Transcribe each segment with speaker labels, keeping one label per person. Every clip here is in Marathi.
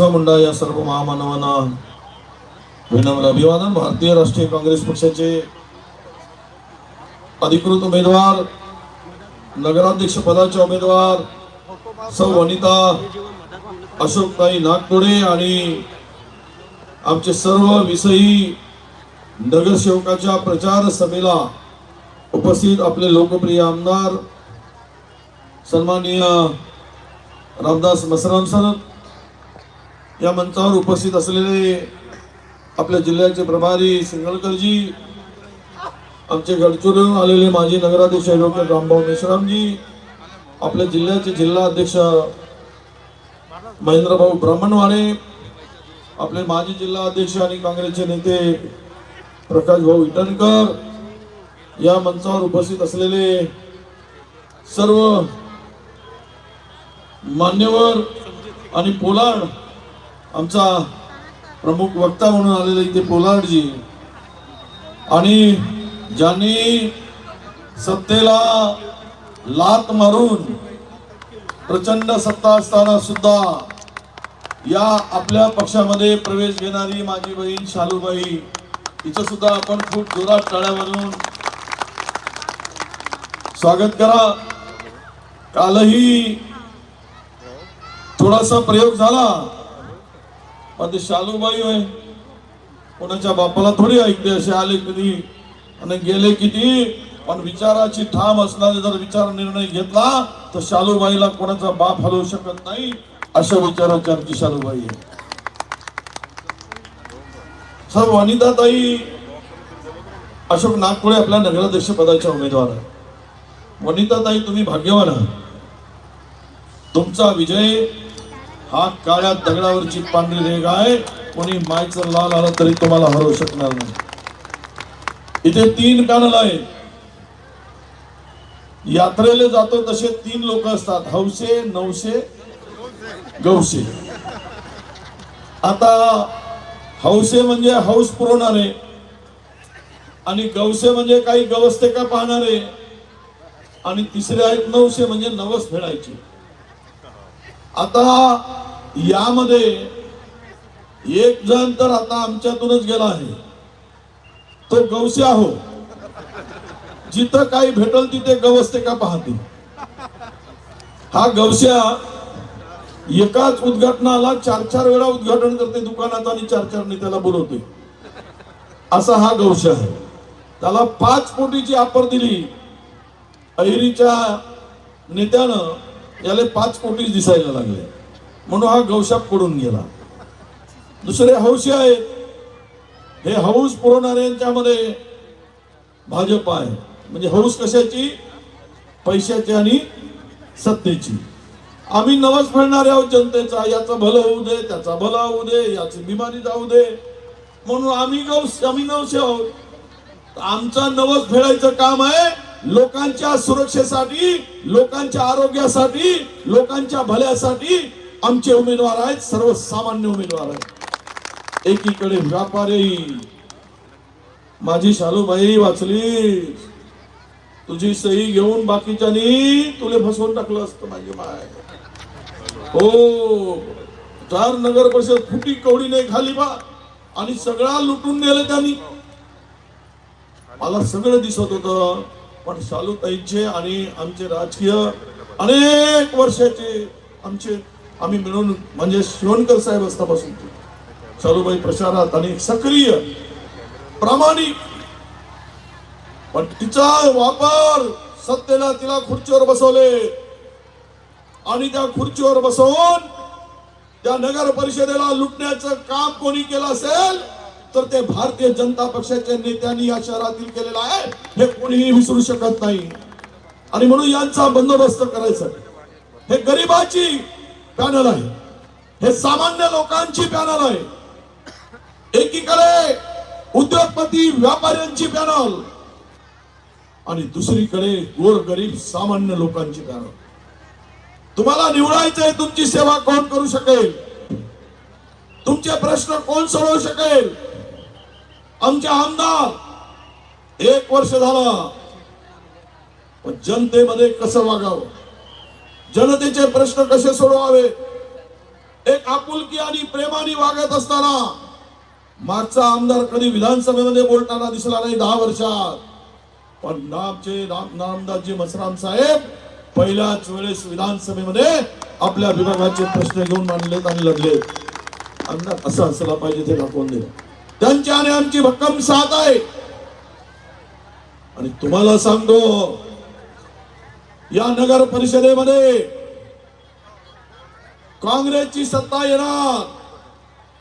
Speaker 1: बिरसा मुंडा या सर्व महामानवांना विनम्र अभिवादन. भारतीय राष्ट्रीय काँग्रेस पक्षाचे अधिकृत उमेदवार नगराध्यक्ष पदाचे उमेदवार सौ वनिता अशोकताई नागपुडे आणि आमचे सर्व विषयी नगरसेवकाच्या प्रचार सभेला उपस्थित आपले लोकप्रिय आमदार सन्माननीय रामदास मसराम सर या मंचावर उपस्थित असलेले आपल्या जिल्ह्याचे प्रभारी सिंगलकरजी आमचे गडचिरोलीहून आलेले माजी नगराध्यक्ष ॲडव्होकेट रामभाऊ मेश्रामजी आपल्या जिल्ह्याचे जिल्हा अध्यक्ष महेंद्रभाऊ ब्राह्मणवाडे आपले माजी जिल्हा अध्यक्ष आणि काँग्रेसचे नेते प्रकाश भाऊ इटनकर या मंचावर उपस्थित असलेले सर्व मान्यवर आणि पोलाड आमचा प्रमुख वक्ता म्हणून आलेले इथे पोलाडजी आणि ज्यांनी सत्तेला लात मारून प्रचंड सत्ता असताना सुद्धा या आपल्या पक्षामध्ये प्रवेश घेणारी माझी बहीण शालूबाई हिचं सुद्धा आपण खूप जोरात टाळ्यावरून स्वागत करा. कालही थोडासा प्रयोग झाला. पण ते शालूबाई होय कोणाच्या बापाला थोडी ऐकते असे आले कधी आणि गेले किती पण विचाराची ठाम असणारे जर विचार निर्णय घेतला तर शालूबाईला कोणाचा बाप हलवू शकत नाही अशा विचाराची आमची शालूबाई आहे. सर वनिताताई अशोक नागपुळे आपल्या नगराध्यक्ष पदाच्या उमेदवार आहे वनिताताई तुम्ही भाग्यवान आहात. तुमचा विजय हा काळ्या दगडावरची पांढरी रेग आहे. कोणी मायचं लाल आलं तरी तुम्हाला हरवू शकणार नाही. इथे तीन पॅनल आहे. यात्रेला जातो तसे तीन लोक असतात. हौसे नवशे गौसे. आता हौसे म्हणजे हौस पुरवणारे आणि गौसे म्हणजे काही गवस्ते का पाहणारे आणि तिसरे आहेत नवसे म्हणजे नवस फेडायचे. आता यामध्ये एक जण तर आता आमच्यातूनच गेला आहे. तो गवसे आहो. जिथं काही भेटल तिथे गवसते का पाहते? हा गवस्या एकाच उद्घाटनाला चार चार वेळा उद्घाटन करते दुकानात आणि चार चार नेत्याला बोलवते. असा हा गवशा आहे. त्याला पाच कोटीची ऑफर दिली. अहिरीच्या नेत्यानं याला पाच कोटी दिसायला लागले. म्हणून हा गौशाप पडून गेला. दुसरे हौशी आहेत. हे हौस पुरवणाऱ्यांच्यामध्ये भाजप आहे. म्हणजे हौस कशाची? पैशाची आणि सत्तेची. आम्ही नवस फेडणारे आहोत जनतेचा. याचं भलं होऊ दे त्याचा भला होऊ दे याची बिमारी जाऊ दे. म्हणून आम्ही गौश आम्ही नवसे आहोत. आमचा नवस फेडायचं काम आहे. लोकांच्या सुरक्षेसाठी लोकांच्या आरोग्यासाठी लोकांच्या भल्यासाठी आमचे उमेदवार आहेत सर्वसामान्य उमेदवार आहेत. एकीकडे व्यापारी. माझी शालूबाई वाचली. तुझी सही घेऊन बाकीच्यानी तुले फसवून टाकलं असतं माझी माय हो. चार नगर परिषद फुटी कवडी नाही खाली बा आणि सगळा लुटून नेलं त्यांनी. मला सगळं दिसत होतं. पण शालूताईंचे आणि आमचे राजकीय अनेक वर्षाचे आमचे आम्ही मिळून म्हणजे शिवणकर साहेब असतापासून शालूबाई प्रचारात आणि सक्रिय प्रामाणिक. पण तिचा वापर सत्तेला तिला खुर्चीवर बसवले. आणि त्या खुर्चीवर बसवून त्या नगर परिषदेला लुटण्याचं काम कोणी केलं असेल? तर ते भारतीय जनता पक्षाच्या नेत्यांनी या शहरातील केलेलं आहे. हे कोणीही विसरू शकत नाही. आणि म्हणून यांचा बंदोबस्त करायचा. हे गरिबाची पॅनल आहे. हे सामान्य लोकांची पॅनल आहे. एकीकडे उद्योगपती व्यापाऱ्यांची पॅनल आणि दुसरीकडे गोरगरीब सामान्य लोकांची पॅनल. तुम्हाला निवडायचंय तुमची सेवा कोण करू शकेल? तुमचे प्रश्न कोण सोडवू शकेल? आमचे आमदार. एक वर्ष झाला. पण जनतेमध्ये कसं वागावं? जनतेचे प्रश्न कसे सोडवावे? एक आपुलकी आणि प्रेमाने वागत असताना मागचा आमदार कधी विधानसभेमध्ये बोलताना दिसला नाही दहा वर्षात. पण नामचे नाम नामदासजी मसराम साहेब पहिल्याच वेळेस विधानसभेमध्ये आपल्या विभागाचे प्रश्न घेऊन मांडलेत आणि लढलेत. आमदार असं असला पाहिजे ते दाखवून दिलं. त्यांची आणि आमची भक्कम साथ आहे. आणि तुम्हाला सांगतो या नगर परिषदेमध्ये काँग्रेसची सत्ता येणार.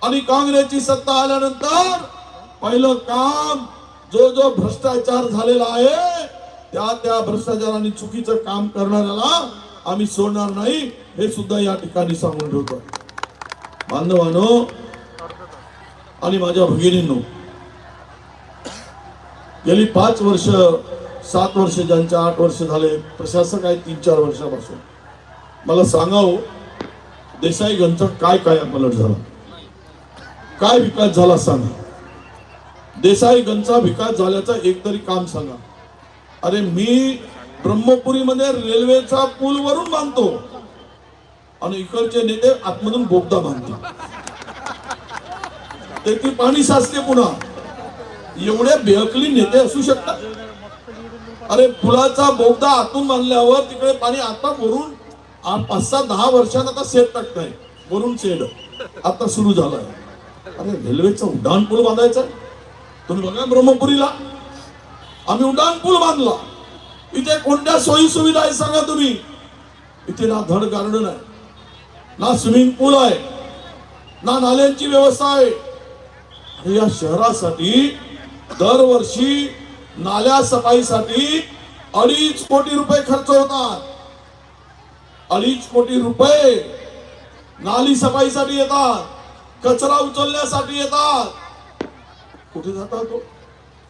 Speaker 1: आणि काँग्रेसची सत्ता आल्यानंतर पहिलं काम जो जो भ्रष्टाचार झालेला आहे त्या त्या भ्रष्टाचाराने चुकीचं काम करणाऱ्याला आम्ही सोडणार नाही हे सुद्धा या ठिकाणी सांगून ठेवतो बांधवानो आणि माझ्या भगिनींनो गेली पाच वर्ष सात वर्ष ज्यांच्या आठ वर्ष झाले प्रशासक आहे तीन चार वर्षापासून. मला सांगावं देसाईगंजचा काय काय पलट झाला? काय विकास झाला सांगा. देसाईगंजचा विकास झाल्याचं एक तरी काम सांगा. अरे मी ब्रह्मपुरीमध्ये रेल्वेचा पूल वरून बांधतो. आणि इकडचे नेते आतमधून बोगदा बांधतो ते ती पाणी साचते पुन्हा. एवढे बेअकली नेते असू शकतात? अरे पुलाचा बोगदा आतून बांधल्यावर तिकडे पाणी आता वरून पाच सहा दहा वर्षात आता सेट टाकताय. वरून सेड. आता सुरू झालाय. अरे रेल्वेचा उड्डाण पूल बांधायचा तुम्ही बघा ब्रह्मपुरीला. आम्ही उड्डाण पूल बांधला. इथे कोणत्या सोयी सुविधा आहे सांगा तुम्ही? इथे ना धड गार्डन आहे ना स्विमिंग पूल आहे ना नाल्यांची व्यवस्था आहे. या शहरासाठी दरवर्षी नाल्या सफाईसाठी अडीच कोटी रुपये खर्च होतात. अडीच कोटी रुपये नाली सफाईसाठी येतात. कचरा उचलण्यासाठी येतात. कुठे जातात तो?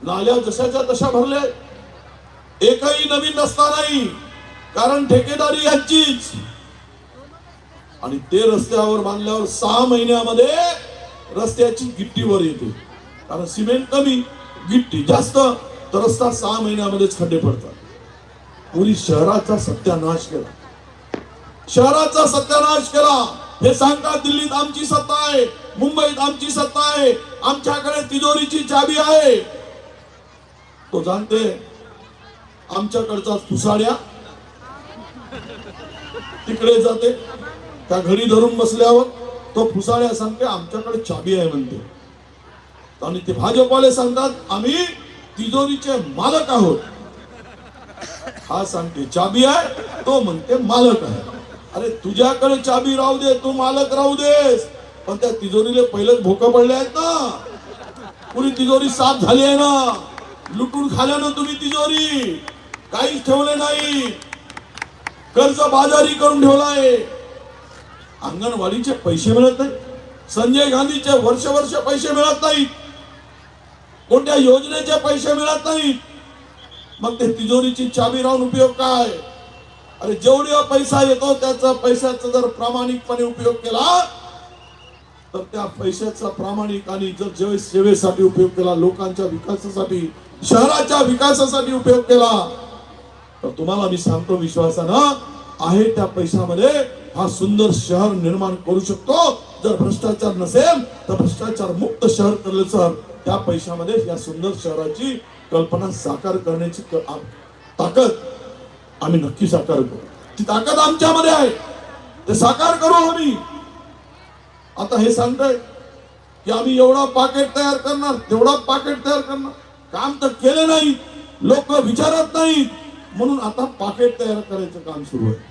Speaker 1: नाल्या जशाच्या तशा भरल्या. एकही नवीन रस्ता नाही. कारण ठेकेदारी यांचीच आणि ते रस्त्यावर बांधल्यावर सहा महिन्यामध्ये रस्त्याची गिट्टीवर येते. कारण सिमेंट कमी गिट्टी जास्त तर रस्ता सहा महिन्यामध्येच खड्डे पडतात. पुरी शहराचा सत्यानाश केला. शहराचा सत्यानाश केला. हे सांगतात दिल्लीत आमची सत्ता आहे मुंबईत आमची सत्ता आहे आमच्याकडे तिजोरीची चाबी आहे. तो जाणते आमच्याकडचा तुसाड्या तिकडे जाते त्या घरी धरून बसल्यावर तो फुसाळ्या सांगते आमच्याकडे चाबी आहे म्हणते. आणि ते भाजपवाले सांगतात आम्ही तिजोरीचे मालक आहोत. हा सांगते चाबी आहे. तो म्हणते मालक आहे. अरे तुझ्याकडे चाबी राहू दे तू मालक राहू देस. पण त्या तिजोरीला पहिलेच भोकं पडले आहेत ना. पुरी तिजोरी साफ झाली आहे ना. लुटून खाल्या ना तुम्ही तिजोरी. काहीच ठेवले नाही. कर्ज बाजारी करून ठेवलाय. अंगणवाडीचे पैसे मिळत नाही संजय गांधीचे वर्ष वर्ष पैसे मिळत नाहीत. कोणत्या योजनेचे पैसे मिळत नाहीत? मग ते तिजोरीची चाबी राहून उपयोग काय? अरे जेवढा पैसा येतो त्याचा पैशाचा जर प्रामाणिकपणे उपयोग केला तर त्या पैशाचा प्रामाणिक आणि जर जे सेवेसाठी उपयोग केला लोकांच्या विकासासाठी शहराच्या विकासासाठी उपयोग केला तर तुम्हाला मी सांगतो विश्वासानं आहे त्या पैशामध्ये हा सुंदर शहर निर्माण करू शकतो. जर भ्रष्टाचार नसेल तर भ्रष्टाचार मुक्त शहर करले सर. त्या पैशामध्ये या सुंदर शहराची कल्पना साकार करण्याची ताकद आम्ही नक्की साकार करू. ती ताकद आमच्यामध्ये आहे. ते साकार करू आम्ही. आता हे सांगताय की आम्ही एवढा पाकेट तयार करणार तेवढा पाकेट तयार करणार. काम तर केले नाही. लोक विचारत नाहीत. म्हणून आता पाकेट तयार करायचं काम सुरू आहे.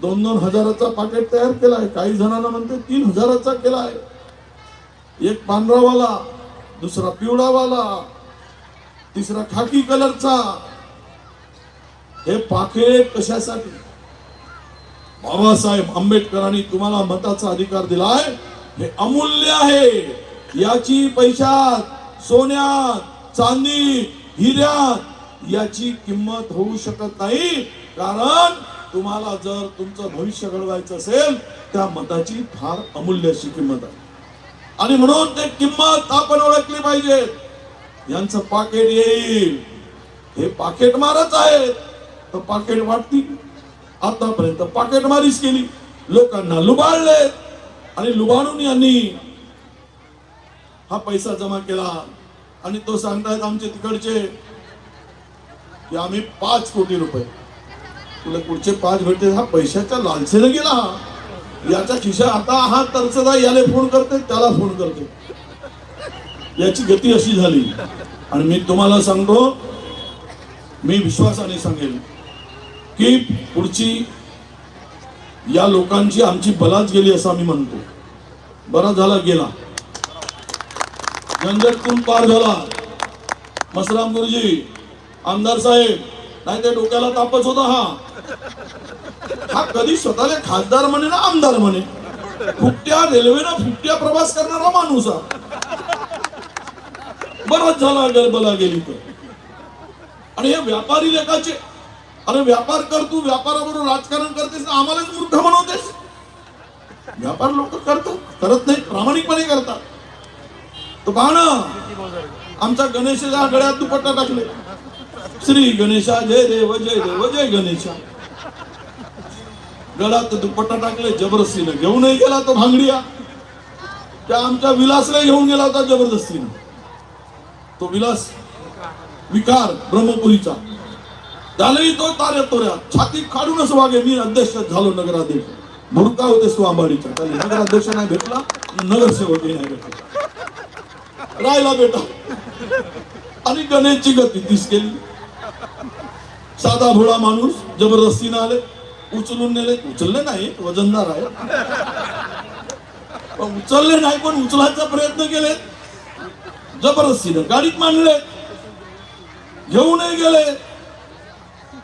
Speaker 1: दोन दोन हजाराचा पाकेट तयार केलाय. काही जणांना म्हणते तीन हजाराचा केलाय. एक पांढरावाला दुसरा पिवळावाला तिसरा खाकी कलरचा. हे पाकेट कशासाठी? बाबासाहेब आंबेडकरांनी तुम्हाला मताचा अधिकार दिलाय. हे अमूल्य आहे. याची पैशात सोन्यात चांदी हिऱ्यात याची किंमत होऊ शकत नाही. कारण तुम्हाला जर तुमचं भविष्य घडवायचं असेल त्या मताची फार अमूल्य अशी किंमत आहे. आणि म्हणून ते किंमत आपण ओळखली पाहिजे. यांचं पाकेट येईल. हे पाकेट मारच आहेत. तर पाकेट वाटतील आतापर्यंत पाकेट मारीच केली. लोकांना लुबाडले आणि लुबाडून यांनी हा पैसा जमा केला. आणि तो सांगतायत आमचे तिकडचे की आम्ही पाच कोटी रुपये तुला पुढचे पाच भेटते हा पैशाच्या लालसेनं गेला हा. याच्या खिशा आता हा तरचदा याला फोन करते त्याला फोन करते. याची गती अशी झाली. आणि मी तुम्हाला सांगतो मी विश्वासाने सांगेन की पुढची या लोकांची आमची बलाच गेली असं आम्ही म्हणतो. बरा झाला गेला. झंझटून पार झाला. मसराम गुरुजी आमदार साहेब नाही ते डोक्याला तापच होता हा. हा कधी स्वतःला खासदार म्हणे ना आमदार म्हणे. फुकट्या रेल्वेनं फुकट्या प्रवास करणारा माणूस हा. बराच झाला गरबला गेली तर. आणि हे व्यापारी लेखाचे अरे व्यापार कर तू व्यापाराबरोबर राजकारण करतेस ना आम्हालाच मूर्ख बनवतेस. व्यापार लोक करतात करत नाही प्रामाणिकपणे करतात. तो पहा ना आमचा गणेशाच्या गळ्यात दुपट्टा टाकले. श्री गणेशा जय देव जय देव जय गणेशा. गळ्यात दुपट्टा टाकले जबरदस्तीनं. घेऊनही गेला तो भांगडिया. त्या आमच्या विलासला घेऊन गेला होता जबरदस्तीनं. तो विलास विकार ब्रह्मपुरीचा. झालंही तो तारे तोऱ्या. छाती काढूनच वागे मी अध्यक्ष झालो नगराध्यक्ष. भुरका होते तू त्याला नगराध्यक्ष नाही भेटला नगरसेवकही नाही भेटला. राहिला बेटा. आणि गणेशची गती दिस केली. साधा भोळा माणूस जबरदस्तीनं आले. उचलून नेले. उचलले नाही वजनदार आहे पण उचलले नाही पण उचलायचा प्रयत्न केले. जबरदस्तीनं गाडीत मांडले. घेऊनही गेले.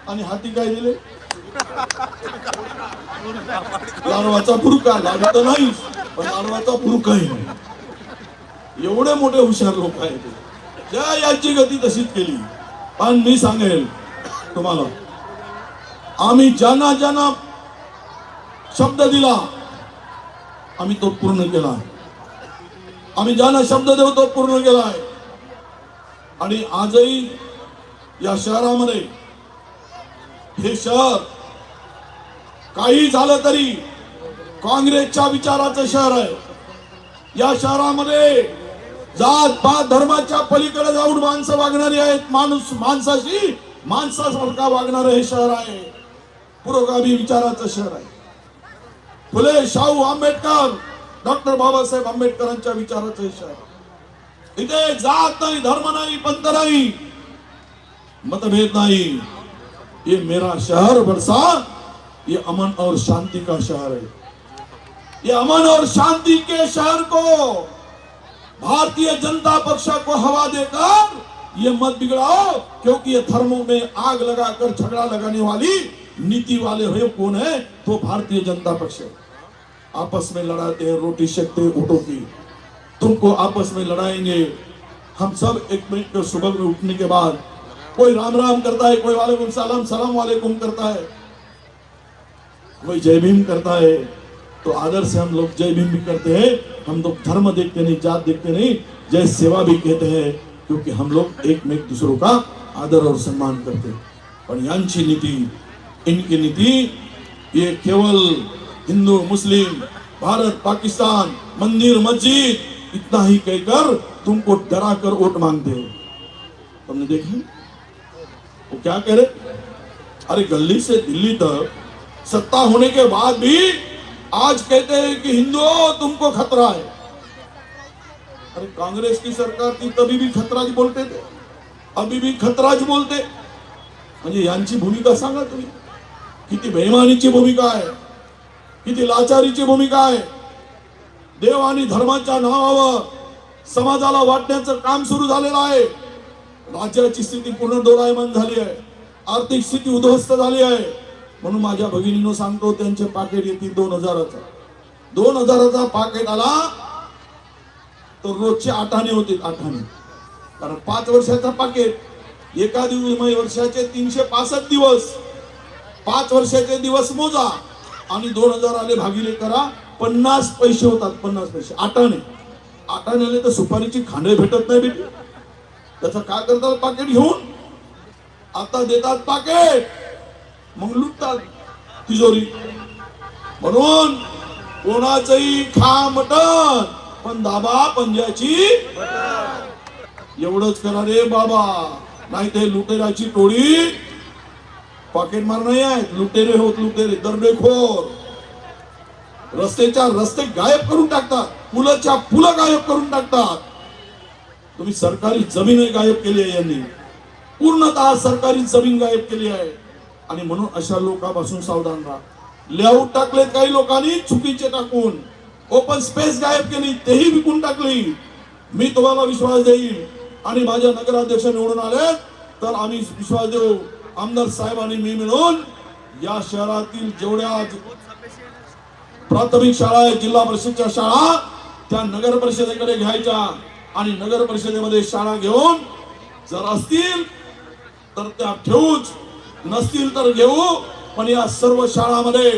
Speaker 1: आणि हाती काय दिले? लाडवाचा फुरका लाडू तर नाही पण लाडवाचा फुरकाही नाही. एवढे मोठे हुशार लोक आहेत. ज्या याची गती तशीच केली. पण मी सांगेल तुम्हाला आम्ही ज्यांना ज्यांना शब्द दिला आम्ही तो पूर्ण केला. आम्ही ज्यांना शब्द देऊ तो पूर्ण केलाय आणि आजही या शहरामध्ये हे शहर काही झालं तरी काँग्रेसच्या विचाराचं शहर आहे. या शहरामध्ये जात पात धर्माच्या पलीकडे जाऊन माणसं वागणारी आहेत. माणूस माणसाशी माणसासारखा वागणारं हे शहर आहे. पुरोगामी विचाराचं शहर आहे. फुले शाहू आंबेडकर डॉक्टर बाबासाहेब आंबेडकरांच्या विचाराचं शहर इथे जात नाही धर्म नाही पंथ नाही मतभेद नाही. ये मेरा शहर बरसा ये अमन और शांति का शहर है. ये अमन और शांति के शहर को भारतीय जनता पक्ष को हवा देकर ये मत बिगड़ाओ क्योंकि ये धर्मों में आग लगाकर झगड़ा लगाने वाली नीति वाले हो, कौन है? तो भारतीय जनता पक्ष है। आपस में लड़ाते हैं रोटी हैं ऊँटों की तुमको आपस में लड़ाएँगे। हम सब एक मिनट को सुबह में उठने के बाद, कोई राम राम करता है, कोई वालेकुम सलाम सलाम वालेकुम करता है। कोई जय भीम करता है तो आदर से हम लोग जय भीम भी करते हैं। हम लोग धर्म देखते नहीं, जात देखते नहीं, जय सेवा भी कहते हैं, क्योंकि हम लोग एक में एक दूसरों का आदर और सम्मान करते हैं। पण यांची नीति इनकी नीति, ये केवल हिंदू, मुस्लिम, भारत, पाकिस्तान, मंदिर, मस्जिद, इतना ही कहकर तुमको डरा कर वोट मांगते हो। तुमने देखा? वो क्या कह रहे? अरे गली से दिल्ली तक सत्ता होने के बाद भी आज कहते हैं कि हिंदुओं, तुमको खतरा है। अरे कांग्रेस की सरकार थी, तभी भी खतराच बोलते थे। अभी भी खतराच बोलते। म्हणजे यांची भूमिका सांगा तुम्ही। किती बेमानीची भूमिका आहे. किती लाचारीची भूमिका आहे. देव आणि धर्माच्या नावावर समाजाला वाटण्याचं काम सुरू झालेलं आहे. राज्याची स्थिती पूर्ण डोळायमान झाली आहे. आर्थिक स्थिती उद्ध्वस्त झाली आहे. म्हणून माझ्या भगिनीनं सांगतो त्यांचे पाकिट येतील दोन हजाराचा. दोन हजाराचा पाकिट आला तर रोजचे आठाने होते आठाने कारण पाच वर्षाचा पाकिट एका दिवस वर्षाचे तीनशे पासष्ट दिवस. पाच वर्षाचे दिवस मोजा आणि दोन हजार आले भागिले करा. पन्नास पैसे होतात पन्नास पैसे. आटाने आटाने आले तर सुपारीची खांडे भेटत नाही बेटी. त्याचं काय करतात? पाकिट घेऊन आता देतात पाकिट. मग लुटतात तिजोरी. म्हणून कोणाचंही खा मटण पण दाबा पंजाची एवढंच करा रे बाबा. नाही ते लुटेराची टोळी पॉकेट मार नाही आहेत लुटेरे होत लुटेरे दरडेखोर. रस्तेच्या रस्ते गायब करून टाकतात पुलाच्या पुलं गायब करून टाकतात. तुम्ही सरकारी जमीन गायब केली आहे यांनी. पूर्णतः सरकारी जमीन गायब केली आहे. आणि म्हणून अशा लोकांपासून सावधान राहा. लेआउट टाकलेत काही लोकांनी चुकीचे टाकून. ओपन स्पेस गायब केली तेही विकून टाकली. मी तुम्हाला विश्वास देईल आणि माझ्या नगराध्यक्ष निवडून आले तर आम्ही विश्वास देऊ. आमदार साहेब आणि मी मिळून या शहरातील जेवढ्या प्राथमिक शाळा आहेत जिल्हा परिषदच्या शाळा त्या नगर परिषदेकडे घ्यायच्या आणि नगर परिषदेमध्ये शाळा घेऊन जर असतील तर त्या ठेवूच. नसतील तर घेऊ पण या सर्व शाळामध्ये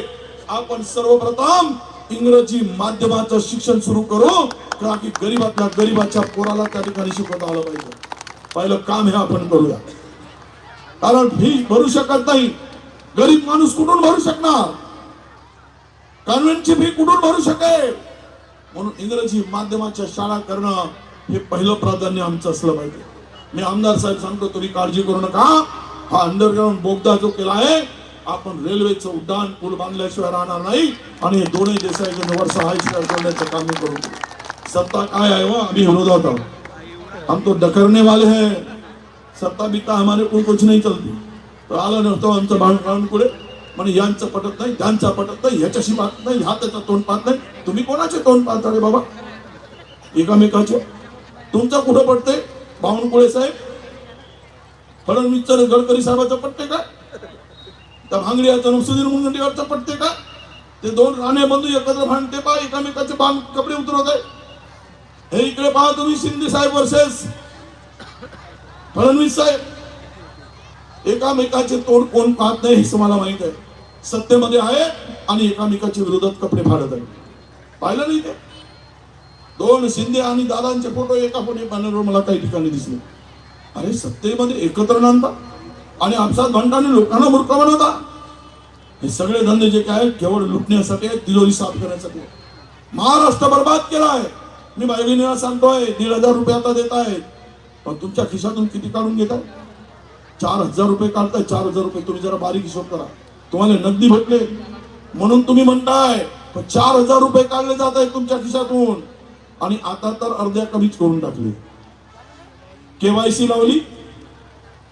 Speaker 1: आपण सर्वप्रथम इंग्रजी माध्यमाचं शिक्षण सुरू करू कारण की गरीबातल्या गरीबाच्या पोराला त्या ठिकाणी शिकवता आलं पाहिजे. पहिलं काम हे आपण करूया. कारण फी भरू शकत नाही. गरीब माणूस कुठून भरू शकणार? कॉन्व्हेंटची फी कुठून भरू शकेल? म्हणून इंग्रजी माध्यमाच्या शाळा करणं हे पहिलं प्राधान्य आमचं असलं पाहिजे. मी आमदार साहेब सांगतो तुम्ही काळजी करू नका. हा अंडरग्राऊंड बोगदा जो केला आहे आपण रेल्वेचं उड्डाण पूल बांधल्याशिवाय राहणार नाही आणि हे दोन्ही देशाचे वर्ष हायशिवाय करण्याचं काम करू. सत्ता काय आहे व आम्ही विरोधात आहोत. हम तो डकरने वाले हैं सत्ता बित्ता हमारे को कुछ नहीं चलती। तर आला नव्हतं आमचं भांडण पुढे म्हणे यांचं पटत नाही त्यांचा पटत नाही ह्याच्याशी पाहत नाही ह्या त्याचं तोंड पाहत नाही। तुम्ही कोणाचे तोंड पाहता रे बाबा? एकामेकाचे? तुमचं कुठं पडते बावनकुळे साहेब? फडणवीसचं गडकरी साहेबाचं पटते का? त्या भांगडियाचं सुधीर मुनगंटीवारचं पटते का? ते दोन राणे बंधू एकत्र भांडते पा एकामेकाचे बांध कपडे उतरवत आहे हे इकडे पहा तुम्ही शिंदे साहेब वर्सेस फडणवीस साहेब एकामेकाचे तोंड कोण पाहत नाही हे मला माहीत आहे. सत्तेमध्ये आहे आणि एकामेकाच्या विरोधात कपडे फाडत आहे पाहिलं नाही ते? दोन शिंदे आणि दादांचे फोटो एका फोटो बॅनरवर मला काही ठिकाणी दिसले. अरे सत्तेमध्ये एकत्र नांदता आणि आपसात भांडताना लोकांना मूर्ख बनवता? हे सगळे धंदे जे काय केवळ लुटण्यासाठी आहेत, तिजोरी साफ करण्यासाठी महाराष्ट्र बर्बाद केला आहे. मी बहिणीला सांगतोय दीड हजार रुपये आता देत आहेत. पण तुमच्या खिशातून किती काढून घेताय चार हजार रुपये काढताय चार हजार रुपये. तुम्ही जरा बारीक हिशोब करा. तुम्हाला नगदी भेटले. म्हणून तुम्ही म्हणताय पण चार हजार रुपये काढले जात आहेत तुमच्या खिशातून. आणि आता तर अर्ध्या कमीच करून टाकले. केवायसी लावली.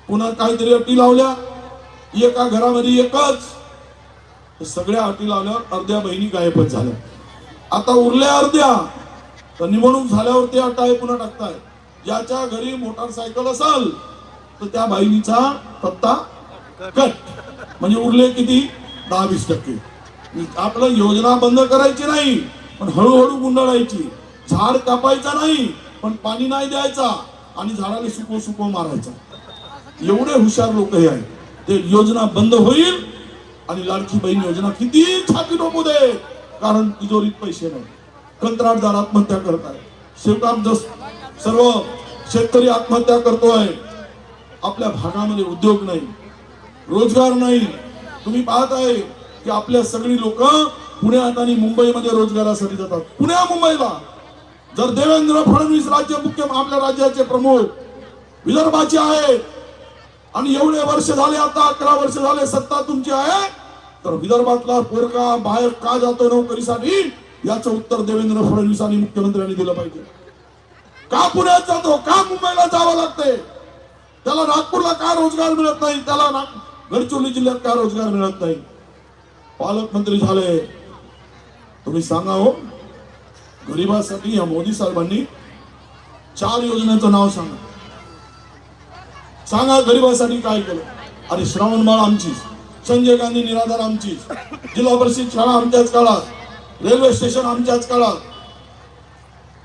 Speaker 1: पुन्हा काहीतरी अटी लावल्या. एका घरामध्ये एकच. सगळ्या अटी लावल्यावर अर्ध्या बहिणी गायबच झाल्या. आता उरल्या अर्ध्या. तर निवडणूक झाल्यावर ते अटा आहे पुन्हा टाकताय. ज्याच्या घरी मोटारसायकल असेल तर त्या बाईनीचा पत्ता कट. म्हणजे उरले किती? दहा वीस टक्के. आपलं योजना बंद करायची नाही पण हळूहळू गुंडाळायची. झाड कापायचा नाही पण पाणी नाही द्यायचा आणि झाडाला सुको सुको मारायचा. एवढे हुशार लोक हे आहेत. ते योजना बंद होईल आणि लाडकी बहीण योजना किती छाती डोकू दे कारण तिजोरीत पैसे नाही कंत्राटदार आत्महत्या करत आहे करताय जस सर्व शेतकरी आत्महत्या करतोय. आपल्या भागामध्ये उद्योग नाही रोजगार नाही. तुम्ही पाहत आहे की आपल्या सगळी लोक पुण्यात आणि मुंबईमध्ये रोजगारासाठी जातात. पुण्या मुंबईला. जर देवेंद्र फडणवीस राज्य मुख्य आपल्या राज्याचे प्रमुख विदर्भाचे आहेत आणि एवढे वर्ष झाले आता अकरा वर्ष झाले सत्ता तुमची आहे तर विदर्भातला पोरगा बाहेर का जातो नोकरीसाठी? याचं उत्तर देवेंद्र फडणवीस आणि मुख्यमंत्र्यांनी दिलं पाहिजे. का पुण्यात जातो का मुंबईला जावं लागते. त्याला नागपूरला का रोजगार मिळत नाही त्याला ना- गडचिरोली जिल्ह्यात का रोजगार मिळत नाही. पालकमंत्री झाले. तुम्ही सांगा हो. गरिबासाठी या मोदी साहेबांनी चार योजनेचं नाव सांगा. सांगा गरिबासाठी काय केलं. अरे श्रावणबाळ आमची संजय गांधी निराधार आमची जिल्हा परिषद शाळा आमच्याच काळात रेल्वे स्टेशन आमच्याच काळात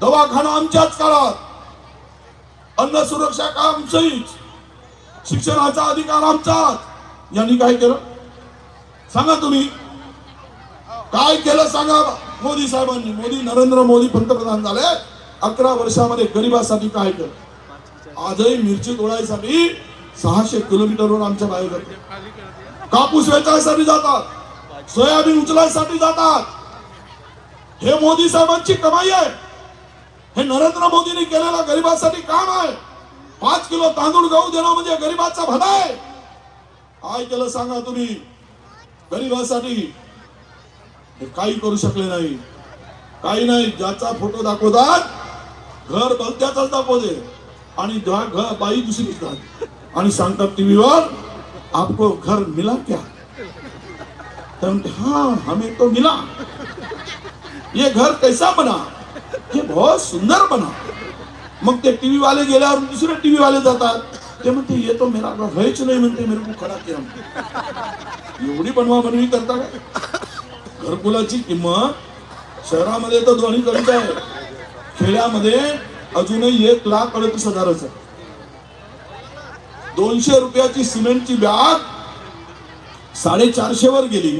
Speaker 1: दवाखाना आमच्याच काळात. अन्न सुरक्षा का आमचीच शिक्षणाचा अधिकार आमचाच. यांनी काय केलं? सांगा तुम्ही. काय केलं सांगा मोदी साहेबांनी? मोदी नरेंद्र मोदी पंतप्रधान झाले. अकरा वर्षामध्ये गरिबासाठी काय केलं? आजही मिरची तोडायसाठी सहाशे किलोमीटरवर आमच्या बाहेर जातात. कापूस वेचायसाठी जातात. सोयाबीन उचलायसाठी जातात. हे मोदी साहेबांची कमाई आहे. हे नरेंद्र मोदींनी केलेलं गरिबासाठी काम आहे. पाच किलो तांदूळ गहू देणं म्हणजे गरिबाचा भला आहे. काय केलं सांगा तुम्ही? गरिबासाठी हे काही करू शकले नाही. काही नाही ज्याचा फोटो दाखवतात घर बलत्याचाच दाखवते आणि घर बाई दुसरी दिसतात. आणि सांगतात टीव्हीवर आपको घर मिला क्या? तर म्हणते, हाँ हमें तो मिला. ये घर कैसा बना? हे बहुत सुंदर बना. मग ते टीव्ही वाले गेल्यावर दुसरे टीव्ही वाले जातात. ते म्हणते येतो मेरा घर व्हायच नाही म्हणते मेरे को खडा केला एवढी बनवा बनवी करता का घरकुलाची किंमत शहरामध्ये तर दोन्ही करीत आहे. खेड्यामध्ये अजूनही एक लाख अडतीस हजारच आहे. दोनशे रुपयाची सिमेंटची बॅग साडेचारशे वर गेली.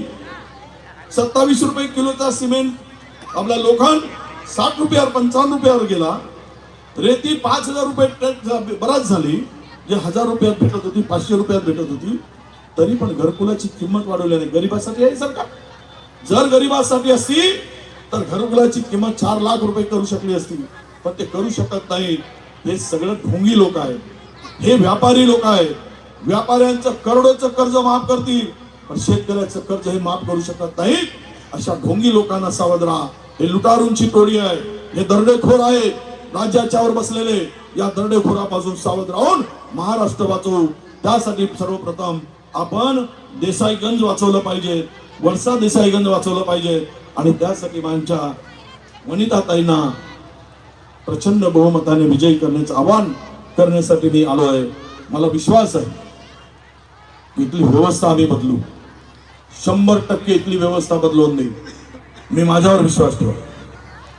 Speaker 1: सत्तावीस रुपये किलोचा सिमेंट आपला लोखंड साठ रुपयावर पंचावन्न रुपयावर गेला रेती पाच हजार रुपये बराच झाली. जे हजार रुपयात भेटत होती पाचशे रुपयात भेटत होती तरी पण घरकुलाची किंमत वाढवली नाही गरिबासाठी आहे सरकार. जर गरिबासाठी असती तर घरकुलाची किंमत चार लाख रुपये करू शकली असती. पण ते करू शकत नाही हे सगळं ढोंगी लोक आहेत. हे व्यापारी लोक आहेत. व्यापाऱ्यांचं करोडोचं कर्ज माफ करतील पण शेतकऱ्याचं कर्ज हे माफ करू शकत नाही अशा ढोंगी लोकांना सावध राहा. हे लुटारूंची टोळी आहे. हे दरडेखोर आहे. राज्याच्यावर बसलेले या दरडेखोरापासून सावध राहून महाराष्ट्र वाचवू. त्यासाठी सर्वप्रथम आपण देसाईगंज वाचवलं पाहिजे. वळसा देसाईगंज वाचवलं पाहिजे. आणि त्यासाठी माझ्या वनिताताईंना प्रचंड बहुमताने विजयी करण्याचं आवाहन करण्यासाठी मी आलो आहे. मला विश्वास आहे. इथली व्यवस्था आम्ही बदलू. शंभर टक्के इथली व्यवस्था बदलवून देईल. मी माझ्यावर विश्वास ठेवा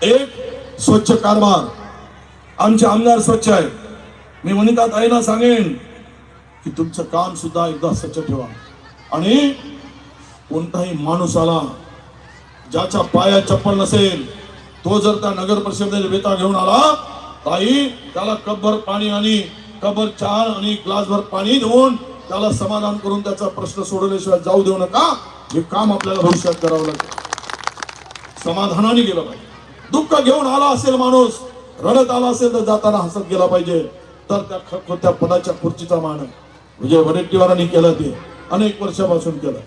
Speaker 1: एक स्वच्छ कारभार. आमचे आमदार स्वच्छ आहेत. मी वनिता ताईला सांगेन की तुमचं काम सुद्धा एकदा स्वच्छ ठेवा. आणि कोणताही माणूस आला ज्याच्या पायात चप्पल नसेल तो जर त्या नगर परिषदेने वेता घेऊन आला ताई त्याला कपभर पाणी आणि कपभर चहा आणि ग्लासभर पाणी देऊन त्याला समाधान करून त्याचा प्रश्न सोडवल्याशिवाय जाऊ देऊ नका. हे काम आपल्याला भविष्यात करावं लागेल. समाधानाने गेलं पाहिजे. दुःख घेऊन आला असेल माणूस रडत आला असेल तर जाताना हसत गेला पाहिजे. तर त्या ख- त्या पदाच्या खुर्चीचा मान विजय म्हणजे वडेट्टीवारांनी केलं ते अनेक वर्षापासून केलं.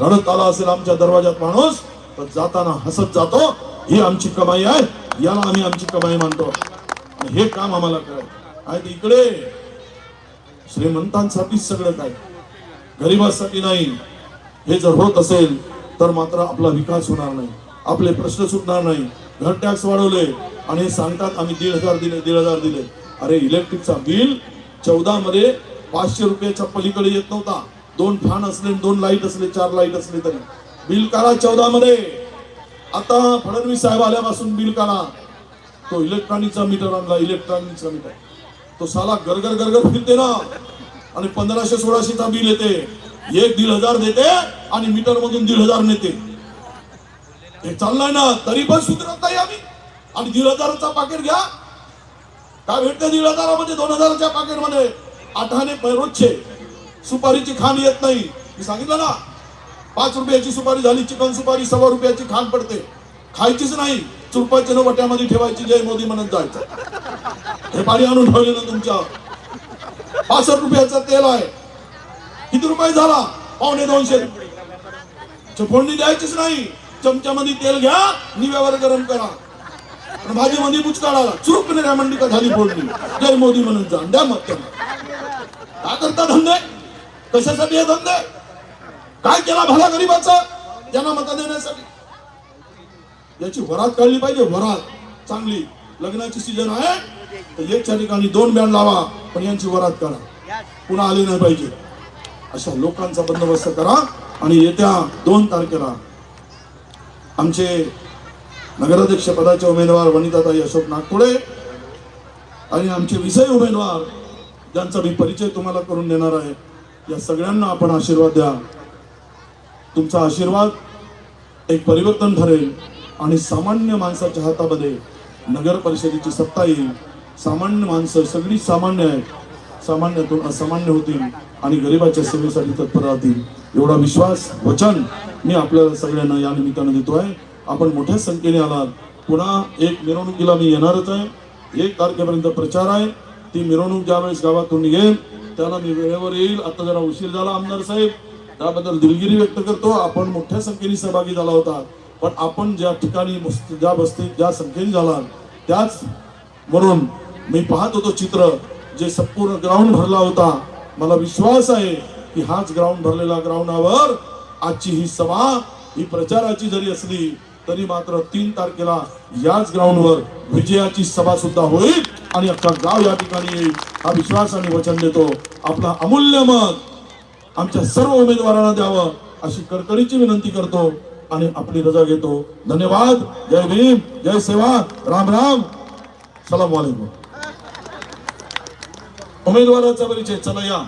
Speaker 1: रडत आला असेल आमच्या दरवाजात माणूस तर जाताना हसत जातो ही आमची कमाई आहे याला आम्ही आमची कमाई मानतो. हे काम आम्हाला करायचं आणि इकडे. श्रीमंतांसाठीच सगळं काय गरिबांसाठी नाही. हे जर होत असेल तर मात्र आपला विकास होणार नाही. आपले प्रश्न सुटणार नाही. घर टॅक्स वाढवले आणि हे सांगतात आम्ही दीड हजार दिले दीड हजार दिले. अरे इलेक्ट्रिकचा बिल चौदा मध्ये पाचशे रुपयाच्या पलीकडे येत नव्हता. दोन फॅन असले दोन लाइट असले चार लाइट असले तरी. बिल काढा चौदा मध्ये. आता फडणवीस साहेब आल्यापासून बिल काढा. तो इलेक्ट्रॉनिकचा मीटर आणला इलेक्ट्रॉनिकचा मीटर तो साला गरगर गरगर फिरते ना. आणि पंधराशे सोळाशेचा बिल येते. एक दीड हजार देते आणि मीटर मधून दीड हजार नेते. हे चाललंय ना तरी पण सुधरत नाही आम्ही. आणि दीड हजाराचा पाकिट घ्या. काय भेटते दीड हजारामध्ये दोन हजाराच्या पाकिटमध्ये. आठाने रोजचे. सुपारीची खाण येत नाही. मी सांगितलं ना पाच रुपयाची सुपारी झाली चिकन सुपारी सव्वा रुपयाची खाण पडते. खायचीच नाही. चुरपाच्या वट्यामध्ये ठेवायची जय मोदी म्हणत जायचं. हे पाणी आणून ठेवले ना तुमच्या. पासष्ट रुपयाचं तेल आहे. किती रुपये झाला? पावणे दोनशे. च- फोडणी द्यायचीच नाही. चमच्यामध्ये तेल घ्या निव्यावर गरम करा. आणि भाजीमध्ये बुच काढाला चुरूक निर्या मंडी का झाली फोडली जय मोदी म्हणून जा. द्या मग त्यांना काय करता धंदे? कशासाठी हे धंदे? काय केला भला गरीबाचा? त्यांना मत देण्यासाठी. याची वरात काढली पाहिजे वरात. चांगली. लग्नाची सीजन आहे. तर एकच्या ठिकाणी दोन बँड लावा पण यांची वरात करा पुन्हा आली नाही पाहिजे. अशा लोकांचा बंदोबस्त करा आणि येत्या दोन तारखेला आमचे नगराध्यक्ष पदाचे उमेदवार वनिताताई अशोक नागपुडे आणि आमचे विषय उमेदवार ज्यांचा मी परिचय तुम्हाला करून देणार आहे या सगळ्यांना आपण आशीर्वाद द्या. तुमचा आशीर्वाद एक परिवर्तन ठरेल आणि सामान्य माणसाच्या हातामध्ये नगर परिषदेची सत्ता येईल. सामान्य माणसं सगळी सामान्य आहेत. सामान्यातून असामान्य होतील आणि गरिबाच्या सेवेसाठी तत्पर राहतील. एवढा विश्वास वचन मी आपल्या सगळ्यांना या निमित्तानं देतो आहे आपण मोठ्या संख्येने आलात. पुन्हा एक मिरवणुकीला मी येणारच आहे. एक तारखेपर्यंत प्रचार आहे. ती मिरवणूक ज्यावेळेस गावातून निघेल त्याला मी वेळेवर येईल. आता जरा उशीर झाला आमदार साहेब. त्याबद्दल दिलगिरी व्यक्त करतो. आपण मोठ्या संख्येने सहभागी झाला होता. पण आपण ज्या ठिकाणी ज्या वस्तीत ज्या संख्येने झाला त्याच म्हणून मी पाहत होतो चित्र. जे संपूर्ण ग्राउंड भरला होता मला विश्वास आहे की हाच ग्राउंड भरलेला ग्राउंडावर आजची ही सभा ही प्रचाराची जरी असली तरी मात्र तीन तारखेला याच ग्राउंडवर विजयाची सभा सुद्धा होईल. आणि अख्खा गाव या ठिकाणी येईल. हा विश्वास आणि वचन देतो. आपला अमूल्य मत आमच्या सर्व उमेदवारांना द्यावं अशी कडकडीची विनंती करतो आणि आपली रजा घेतो. धन्यवाद. जय भीम. जय सेवा. राम राम. सलाम वालेकुम. उमेदवाराचा परिचय चला या.